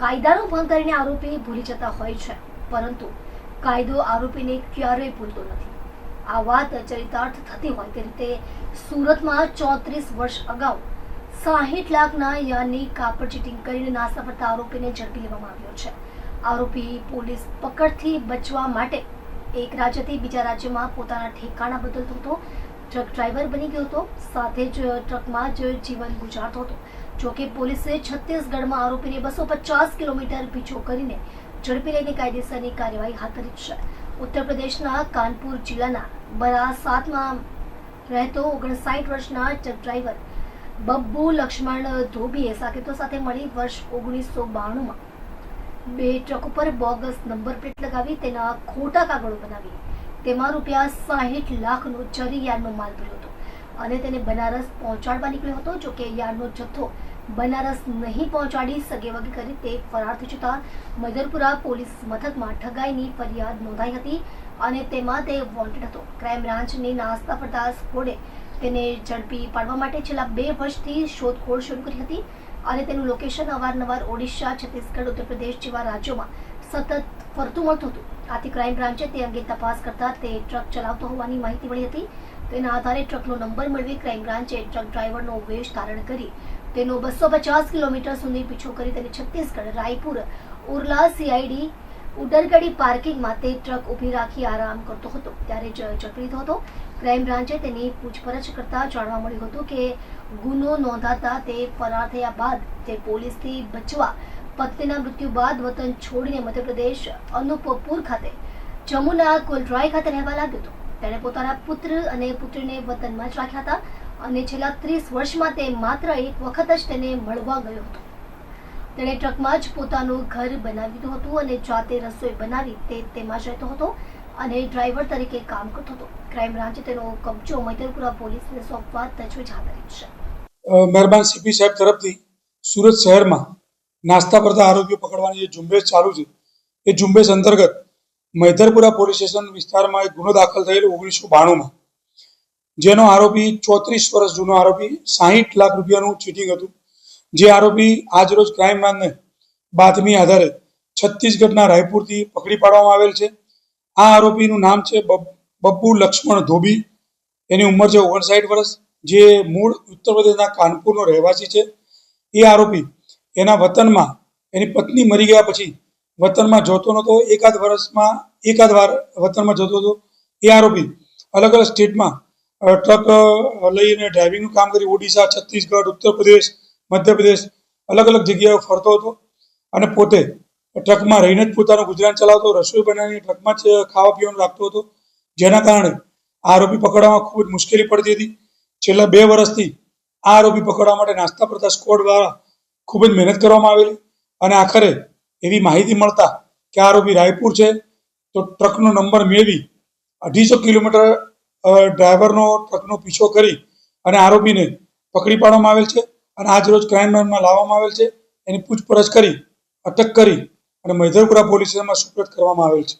કાયદાનો ભંગ કરીને આરોપી ભૂલી જતા હોય છે. પરંતુ કાયદો આરોપીને ક્યારેય ભૂલતો નથી. આ વાત ચરિતાર્થ થતી હોય તે રીતે સુરતમાં ચોત્રીસ વર્ષ અગાઉ સાહીઠ લાખના યાનની કાપડ ચીટિંગ કરીને નાસ્તા પડતા આરોપીને ઝડપી લેવામાં આવ્યો છે. આરોપી પોલીસ પકડથી બચવા માટે એક રાજ્યથી બીજા રાજ્યમાં પોતાના ઠેકાણા બદલતો હતો. ટ્રક ડ્રાઈવર બની ગયો હતો. સાથે જ ટ્રકમાં જ જીવન ગુજારતો હતો. જોકે પોલીસે છત્તીસગઢમાં આરોપીને બસો પચાસ કિલોમીટર પીછો કરીને ઝડપી લઈને કાયદેસરની કાર્યવાહી હાથ ધરી છે. ઉત્તર પ્રદેશના કાનપુર જિલ્લાના બરાસાતમાં રહેતો ઓગણસાઠ વર્ષના ટ્રક ડ્રાઈવર બબ્બુ લક્ષ્મણ ધોબીએ સાકેતો સાથે મળી વર્ષ ઓગણીસો બાણુંમાં બે ટ્રક ઉપર બોગસ નંબર પ્લેટ લગાવી તેના ખોટા કાગળો બનાવી. તેમાં રૂપિયા સાહીઠ લાખનો ચરી યાર્ડનો માલ ભર્યો હતો અને તેને બનારસ પહોંચાડવા નીકળ્યો હતો જોકે યાર્ડનો જથ્થો બનારસ નહીં પહોંચાડી સગે વગે કરી તે ફરાર થઈ જતા મધરપુરા પોલીસ મથકમાં ઠગાઈની ફરિયાદ નોંધાઈ હતી અને તેમાં તે વોન્ટેડ હતો. ક્રાઇમ બ્રાન્ચની નાસ્તા પડતા સ્કોડે તેને ઝડપી પાડવા માટે છેલ્લા બે વર્ષથી શોધખોળ શરૂ કરી હતી અને તેનું લોકેશન અવારનવાર ઓડિશા, છત્તીસગઢ ઉત્તર પ્રદેશ જેવા રાજ્યોમાં સતત ફરતું મળતું હતું. આથી ક્રાઇમ બ્રાન્ચે તે અંગે તપાસ કરતા તે ટ્રક ચલાવતો હોવાની માહિતી મળી હતી. તેના આધારે ટ્રકનો નંબર મેળવી ક્રાઇમ બ્રાન્ચે ટ્રક ડ્રાઈવરનો વેશ ધારણ કરી તેનો બસો પચાસ કિલોમીટર સુધી પીછો કરી તેને છત્તીસગઢ, રાયપુર, ઉર્લા, સીઆઈડી ઉડરગડી પાર્કિંગમાં તે ટ્રક ઊભી રાખી આરામ કરતો હતો. ત્યારે જ ઝડપી હતો. ક્રાઇમ બ્રાન્ચે તેની પૂછપરછ કરતા જાણવા મળ્યું હતું કે ગુનો નોંધાતા તે ફરાર થયા બાદ તે પોલીસથી બચવા પત્નીના મૃત્યુ બાદ વતન છોડીને મધ્યપ્રદેશ અનુપપુર ખાતે, જમુના કોલડ્રાય ખાતે રહેવા લાગ્યો હતો. તેણે પોતાના પુત્ર અને પુત્રીને વતનમાં જ રાખ્યા હતા અને છેલ્લા ત્રીસ વર્ષમાં તે માત્ર એક વખત જ તેને મળવા ગયો હતો. તેણે ટ્રકમાં જ પોતાનું ઘર બનાવી દીધું હતું અને જાતે રસોઈ બનાવી તે તેમાં જ રહેતો હતો અને ડ્રાઈવર તરીકે કામ કરતો હતો. ક્રાઇમ બ્રાન્ચે તેનો કબજો મૈતરપુરા પોલીસને સોંપવા તજવીજ હાથ છે. મહેરબાન સીપી સાહેબ તરફથી સુરત શહેરમાં નાસ્તા કરતા આરોપીઓ પકડવાની જે ઝુંબેશ ચાલુ છે, એ ઝુંબેશ અંતર્ગત મૈધરપુરા પોલીસ સ્ટેશન વિસ્તારમાં એક ગુનો દાખલ થયેલો ઓગણીસો બાણુંમાં. જેનો આરોપી ચોત્રીસ વર્ષ જૂનો આરોપી સાહીઠ લાખ રૂપિયાનું ચીટિંગ હતું. જે આરોપી આજરોજ ક્રાઇમ બ્રાન્ચને બાતમી આધારે છત્તીસગઢના રાયપુરથી પકડી પાડવામાં આવેલ છે. આ આરોપીનું નામ છે બબ- બબ્બુ લક્ષ્મણ ધોબી. એની ઉંમર છે ઓગણસાઠ વર્ષ. જે મૂળ ઉત્તર પ્રદેશના કાનપુરનો રહેવાસી છે. એ આરોપી એના વતનમાં એની પત્ની મરી ગયા પછી વતનમાં જોતો નહોતો. એકાદ વર્ષમાં, એકાદ વાર વતનમાં જતો હતો. એ આરોપી અલગ અલગ સ્ટેટમાં ટ્રક લઈને ડ્રાઇવિંગનું કામ કરી ઓડિશા, છત્તીસગઢ ઉત્તર પ્રદેશ મધ્યપ્રદેશ અલગ અલગ જગ્યાએ ફરતો હતો. અને પોતે ટ્રકમાં રહીને જ પોતાનું ગુજરાન ચલાવતો, રસોઈ બનાવીને ટ્રકમાં જ ખાવા પીવાનું રાખતો હતો. જેના કારણે આ આરોપી પકડવામાં ખૂબ જ મુશ્કેલી પડતી હતી. છેલ્લા બે વર્ષથી આ આરોપી પકડવા માટે નાસ્તા પડતા સ્કોડ દ્વારા ખૂબ જ મહેનત કરવામાં આવેલી. અને આખરે એવી માહિતી મળતા કે આરોપી રાયપુર છે તો ટ્રકનો નંબર મેળવી અઢીસો કિલોમીટર ડ્રાઈવરનો ટ્રકનો પીછો કરી અને આરોપીને પકડી પાડવામાં આવેલ છે અને આજ રોજ ક્રાઇમ બ્રાન્ચમાં લાવવામાં આવેલ છે. એની પૂછપરછ કરી અટક કરી અને મૈધરપુરા પોલીસ સ્ટેશનમાં સુપ્રત કરવામાં આવેલ છે.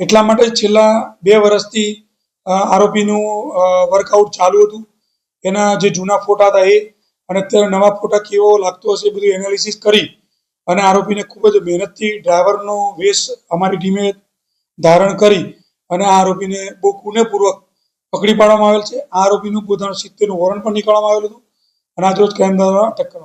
એટલા માટે છેલ્લા બે વર્ષથી આરોપીનું વર્કઆઉટ ચાલુ હતું. એના જે જૂના ફોટા હતા એ અને અત્યારે નવા ફોટા કેવો લાગતો હશે બધું એનાલિસિસ કરી અને આરોપીને ખૂબ જ મહેનતથી ડ્રાઈવરનો વેશ અમારી ટીમે ધારણ કરી અને આ આરોપીને બહુ કુનેપૂર્વક પકડી પાડવામાં આવેલ છે. આ આરોપીનું પોતાનું સિત્તેરનું વોરંટ પણ નીકળવામાં આવેલું હતું. અને આજરોજ રોજ ક્રાઇમ દ્વારા અટક કરવામાં